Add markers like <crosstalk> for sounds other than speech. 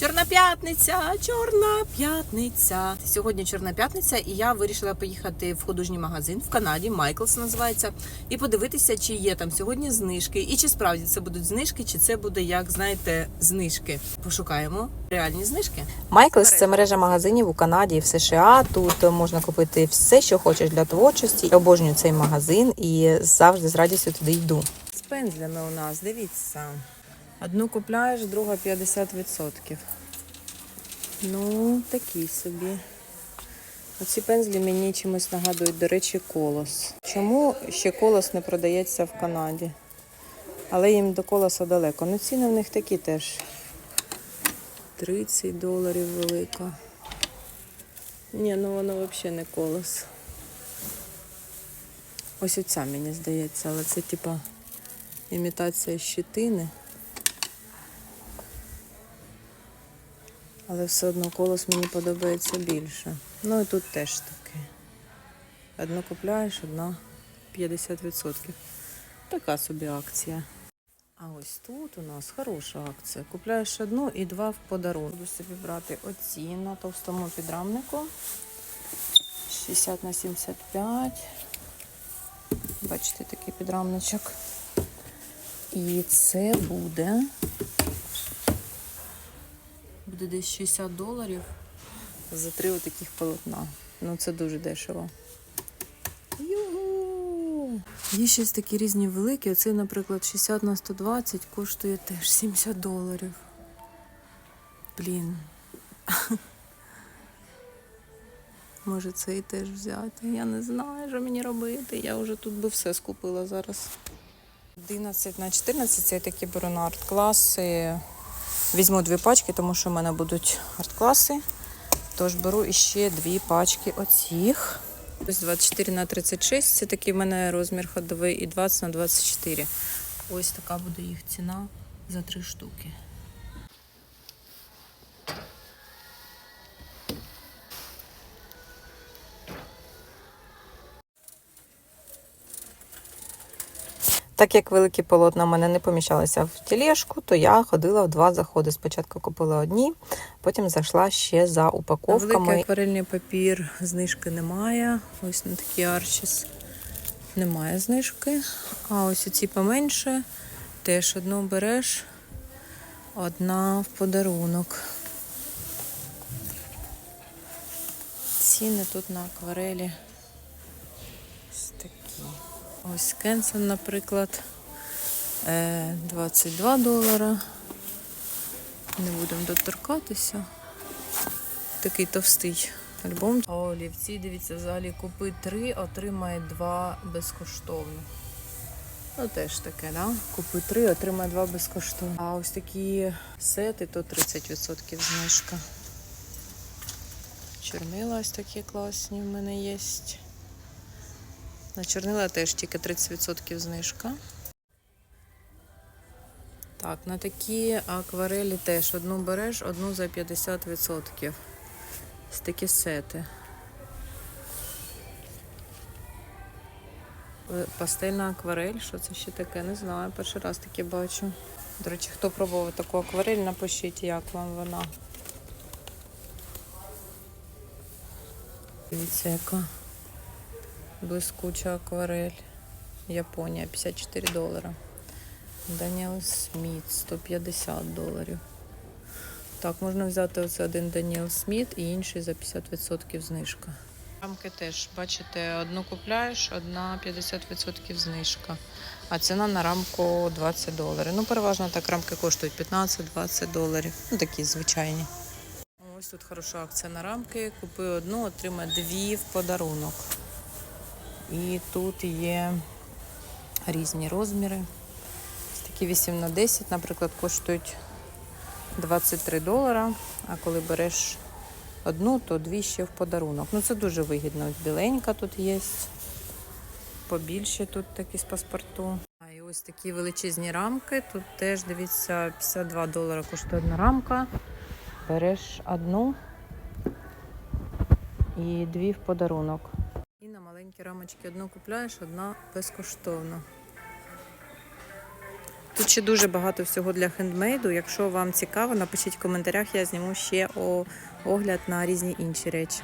Чорна п'ятниця, чорна п'ятниця. Сьогодні чорна п'ятниця, і я вирішила поїхати в художній магазин в Канаді, Майклс називається, і подивитися, чи є там сьогодні знижки, і чи справді це будуть знижки, чи це буде, як знаєте, знижки. Пошукаємо реальні знижки. Майклс це мережа магазинів у Канаді і в США. Тут можна купити все, що хочеш для творчості. Я обожнюю цей магазин і завжди з радістю туди йду. З пензлями у нас, дивіться. Одну купляєш, друга 50%. Ну, такі собі. Оці пензлі мені чимось нагадують, до речі, колос. Чому ще колос не продається в Канаді? Але їм до колоса далеко. Ну, ціни в них такі теж. 30 доларів велика. Ні, ну воно взагалі не колос. Ось оця мені здається, але це типа імітація щитини. Але все одно колос мені подобається більше. Ну і тут теж таке. Одну купляєш, одна 50%. Така собі акція. А ось тут у нас хороша акція. Купляєш одну і два в подарунок. Буду собі брати оці на товстому підрамнику. 60 на 75. Бачите, такий підрамничок. І це буде. Буде десь 60 доларів за три отаких полотна. Ну це дуже дешево. Югу! Є щось такі різні великі. Оцей, наприклад, 60 на 120 коштує теж 70 доларів. Блін. <laughs> Може цей теж взяти. Я не знаю, що мені робити. Я вже тут би все скупила зараз. 11 на 14 це такі беру на арт-класи. Візьму дві пачки, тому що в мене будуть арт-класи. Тож беру іще дві пачки оцих. Ось 24 на 36, це такий в мене розмір ходовий, і 20 на 24. Ось така буде їх ціна за три штуки. Так як великі полотна в мене не поміщалися в тілешку, то я ходила в два заходи. Спочатку купила одні, потім зайшла ще за На упаковками. великий акварельний папір знижки немає. Ось на такі арчіс немає знижки. А ось ці поменше теж одну береш, одна в подарунок. Ціни тут на акварелі ось такі. Ось Кенсон, наприклад, е, 22 долара. Не будемо доторкатися. Такий товстий альбом. Олівці, дивіться, взагалі купи три, отримай два безкоштовно. Ну, теж таке, да? Купи три, отримай два безкоштовно. А ось такі сети, то 30% знижка. Чорнила ось такі класні в мене є. На чорнила теж тільки 30% знижка. Так, на такі акварелі теж одну береш, одну за 50%. Ось такі сети. Е, Пастельна акварель, що це ще таке? Не знаю, перший раз таке бачу. До речі, хто пробував таку акварель, напишіть, як вам вона. Дивіться, яка блискуча акварель. Японія, 54 долара. Даніел Сміт 150 доларів. Так, можна взяти оце один Даніел Сміт і інший за 50% знижка. Рамки теж, бачите, одну купляєш, одна 50% знижка. А ціна на рамку 20 доларів. Ну, переважно так рамки коштують 15-20 доларів. Ну, такі звичайні. Ось тут хороша акція на рамки. Купи одну, отримай дві в подарунок. І тут є різні розміри. Такі 8 на 10, наприклад, коштують 23 долара. А коли береш одну, то дві ще в подарунок. Ну це дуже вигідно. Біленька тут є. Побільше тут такі з паспорту. А і ось такі величезні рамки. Тут теж дивіться 52 долара коштує одна рамка. Береш одну і дві в подарунок. Маленькі рамочки одну купляєш, одна безкоштовно. Тут ще дуже багато всього для хендмейду. Якщо вам цікаво, напишіть в коментарях, я зніму ще огляд на різні інші речі.